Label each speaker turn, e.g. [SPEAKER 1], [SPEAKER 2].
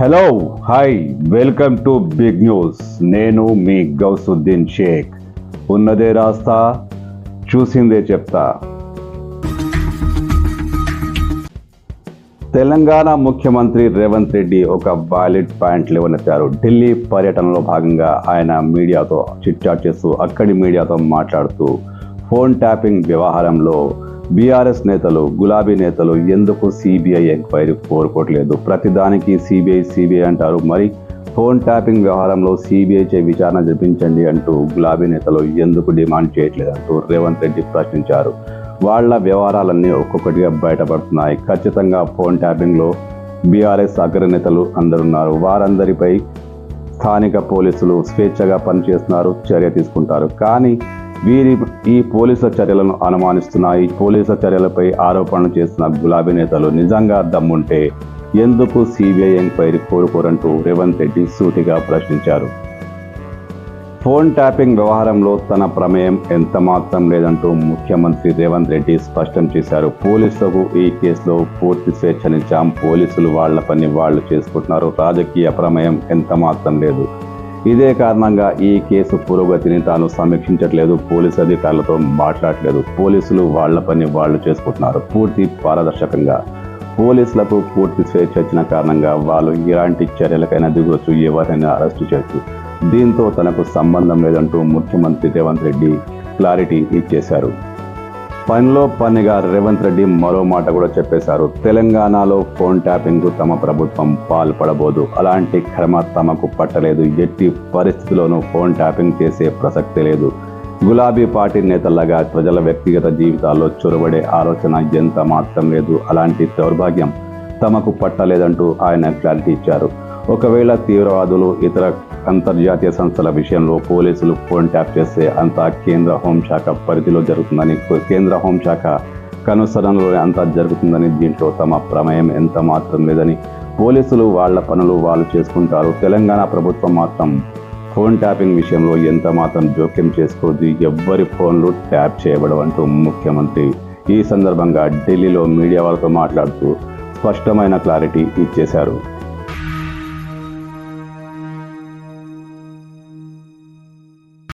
[SPEAKER 1] Hello hi welcome to big news నేను మీ గౌసుద్దీన్ షేక్. ఉన్నదే రాస్తా చూసిందే చెప్తా. తెలంగాణ ముఖ్యమంత్రి రేవంత్ రెడ్డి ఒక వాలిడ్ పాయింట్ లేవనెత్తారు ఢిల్లీ పర్యటనలో భాగంగా ఆయన మీడియాతో చిట్చాట్ చేస్తూ అక్కడి మీడియాతో మాట్లాడుతూ ఫోన్ ట్యాపింగ్ వ్యవహారంలో బీఆర్ఎస్ నేతలు గులాబీ నేతలు ఎందుకు సిబిఐ ఎంక్వైరీ కోరుకోవట్లేదు? ప్రతిదానికి సిబిఐ సిబిఐ అంటారు. మరి ఫోన్ ట్యాపింగ్ వ్యవహారంలో సిబిఐ చే విచారణ జరిపించండి అంటూ గులాబీ నేతలు ఎందుకు డిమాండ్ చేయట్లేదు అంటూ రేవంత్ రెడ్డి ప్రశ్నించారు. వాళ్ళ వ్యవహారాలన్నీ ఒక్కొక్కటిగా బయటపడుతున్నాయి. ఖచ్చితంగా ఫోన్ ట్యాపింగ్లో బీఆర్ఎస్ అగ్రనేతలు అందరున్నారు. వారందరిపై స్థానిక పోలీసులు స్వేచ్ఛగా పనిచేస్తున్నారు చర్య తీసుకుంటారు. కానీ వీరి ఈ పోలీసుల చర్యలను అనుమానిస్తున్న ఈ పోలీసుల చర్యలపై ఆరోపణలు చేస్తున్న గులాబీ నేతలు నిజంగా దమ్ముంటే ఎందుకు సిబిఐ ఎంక్వైరీ కోరుకోరంటూ రేవంత్ రెడ్డి సూటిగా ప్రశ్నించారు. ఫోన్ ట్యాపింగ్ వ్యవహారంలో తన ప్రమేయం ఎంత మాత్రం లేదంటూ ముఖ్యమంత్రి రేవంత్ రెడ్డి స్పష్టం చేశారు. పోలీసులకు ఈ కేసులో పూర్తి స్వేచ్ఛనిచ్చాం. పోలీసులు వాళ్ళ పని వాళ్ళు చేసుకుంటున్నారు. రాజకీయ ప్రమేయం ఎంత మాత్రం లేదు. ఇదే కారణంగా ఈ కేసు పురోగతిని తాను సమీక్షించట్లేదు పోలీసు అధికారులతో మాట్లాడట్లేదు. పోలీసులు వాళ్ళ పని వాళ్ళు చేసుకుంటున్నారు. పూర్తి పారదర్శకంగా. పోలీసులకు పూర్తి స్వేచ్ఛ ఇచ్చిన కారణంగా వాళ్ళు ఎలాంటి చర్యలకైనా దిగొచ్చు ఎవరైనా అరెస్టు చేయొచ్చు. దీంతో తనకు సంబంధం లేదంటూ ముఖ్యమంత్రి రేవంత్ రెడ్డి క్లారిటీ ఇచ్చేశారు. పనిలో పనిగా రేవంత్ రెడ్డి మరో మాట కూడా చెప్పేశారు. తెలంగాణలో ఫోన్ ట్యాపింగ్కు తమ ప్రభుత్వం పాల్పడబోదు. అలాంటి క్రమ తమకు పట్టలేదు. ఎట్టి పరిస్థితుల్లోనూ ఫోన్ ట్యాపింగ్ చేసే ప్రసక్తి లేదు. గులాబీ పార్టీ నేతల్లాగా ప్రజల వ్యక్తిగత జీవితాల్లో చొరబడే ఆలోచన ఎంత మాత్రం లేదు. అలాంటి దౌర్భాగ్యం తమకు పట్టలేదంటూ ఆయన క్లారిటీ ఇచ్చారు. ఒకవేళ తీవ్రవాదులు ఇతర అంతర్జాతీయ సంస్థల విషయంలో పోలీసులు ఫోన్ ట్యాప్ చేస్తే అంతా కేంద్ర హోంశాఖ పరిధిలో జరుగుతుందని కేంద్ర హోంశాఖ కనుసరణలో అంతా జరుగుతుందని దీంట్లో తమ ప్రమేయం ఎంత మాత్రం లేదని పోలీసులు వాళ్ళ పనులు వాళ్ళు చేసుకుంటారు. తెలంగాణ ప్రభుత్వం మాత్రం ఫోన్ ట్యాపింగ్ విషయంలో ఎంత మాత్రం జోక్యం చేసుకోదు. ఎవ్వరి ఫోన్లు ట్యాప్ చేయబడవంటూ ముఖ్యమంత్రి ఈ సందర్భంగా ఢిల్లీలో మీడియా వాళ్ళతో మాట్లాడుతూ స్పష్టమైన క్లారిటీ ఇచ్చేశారు.